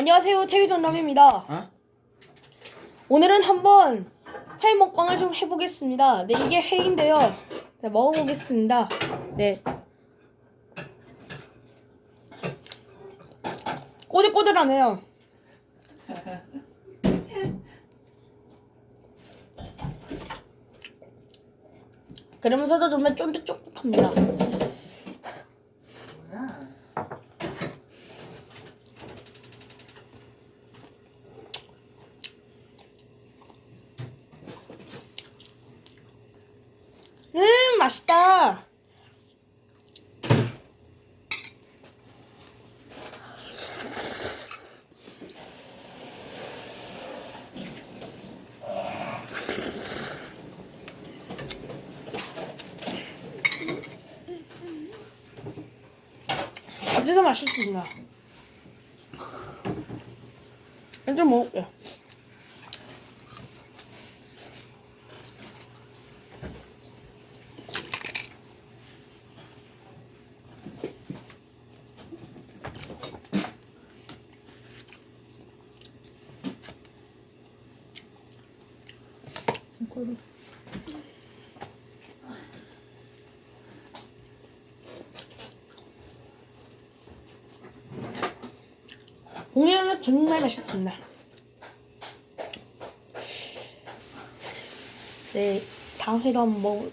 안녕하세요 태유전남입니다. 어? 오늘은 한번 회 먹방을 좀 해보겠습니다. 네 이게 회인데요. 네, 먹어보겠습니다. 네. 꼬들꼬들하네요. 그러면서도 정말 쫀득쫀득합니다. 음 맛있다. 진짜 맛있습니다. 좀 먹을게요. 공연은 정말 맛있습니다. 네, 다음 회도 한번 먹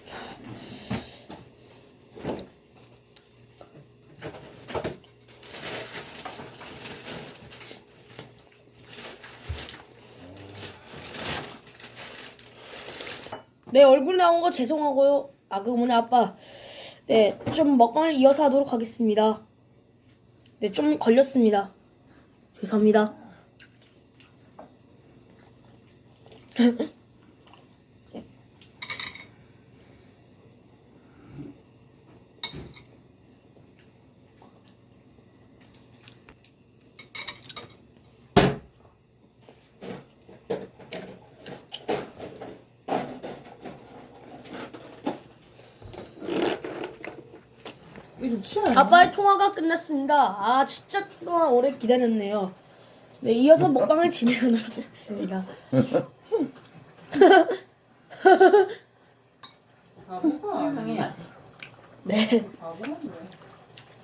네, 얼굴 나온 거 죄송하고요. 아, 그 뭐냐, 아빠. 네, 좀 먹방을 이어서 하도록 하겠습니다. 네, 좀 걸렸습니다. 죄송합니다. 이거 치아. 아빠의 통화가 끝났습니다. 아 진짜 동안 오래 기다렸네요. 네 이어서 먹방을 진행하도록 하겠습니다. 네,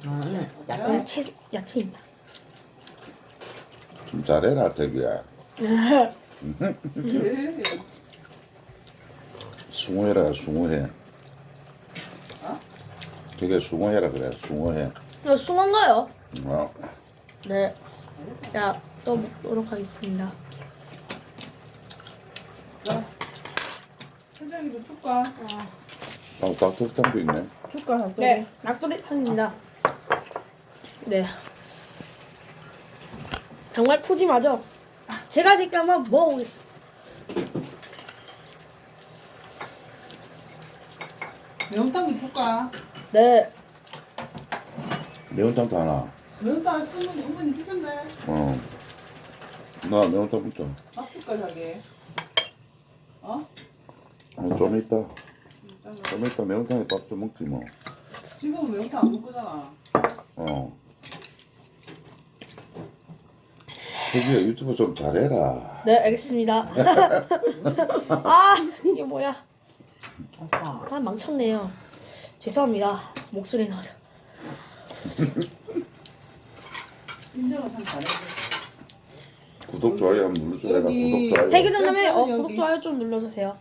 아, 네. 약간 채 야채입니다. 좀 잘해라 태규야 숭어해라 숭어해 되게 숭어해라 그래 숭어해 이거 숭어인가요? 어. 네. 자, 또 먹도록 하겠습니다. 회장이도 줄까? 닭- 닭도리탕도 있네 줄까? 닭도리? 네, 낙도리탕입니다. 네. 정말 푸짐하죠? 제가 지금 한번 먹어보겠습니다. 매운탕도 줄까? 네. 매운탕도 하나 매운탕 어머니, 어머니 주셨네. 어 나 매운탕 먹자 밥 줄까 자기? 어? 어, 좀 이따 좀 이따 매운탕에 밥 좀 먹지 뭐 지금은 매운탕 안 먹거잖아. 어. 태규야 유튜브 좀 잘해라 네, 알겠습니다. 아, 이게 뭐야. 아빠. 아, 망쳤네요. 죄송합니다. 목소리 나와서. 인정을 참 잘해. 구독 좋아요 한번 눌러줘 내가 여기 구독 좋아요 대규정남에 어, 여기. 구독, 좋아요 좀 눌러주세요.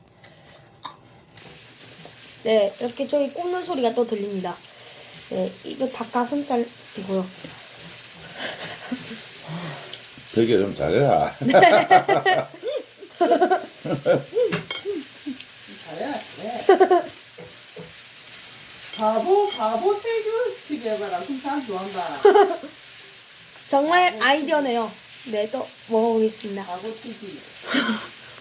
네, 이렇게 저기 꼽는 소리가 또 들립니다. 네, 이거 닭가슴살이고요. 태규야 좀 잘해라 잘해야 돼. 바보, 바보 태교 TV 해봐라. 그럼 사람 좋아한다. 정말 아이디어네요. 네, 또 먹어보겠습니다. 바보 TV.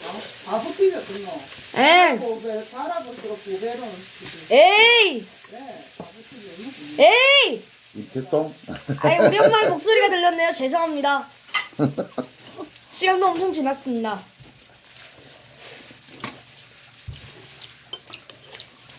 어? 바보 TV 거? 에이! TV. 에이! 네, 바보 TV 얼마나 에이! 이태똥 아니, 우리 엄마의 목소리가 들렸네요. 죄송합니다. 시간도 엄청 지났습니다.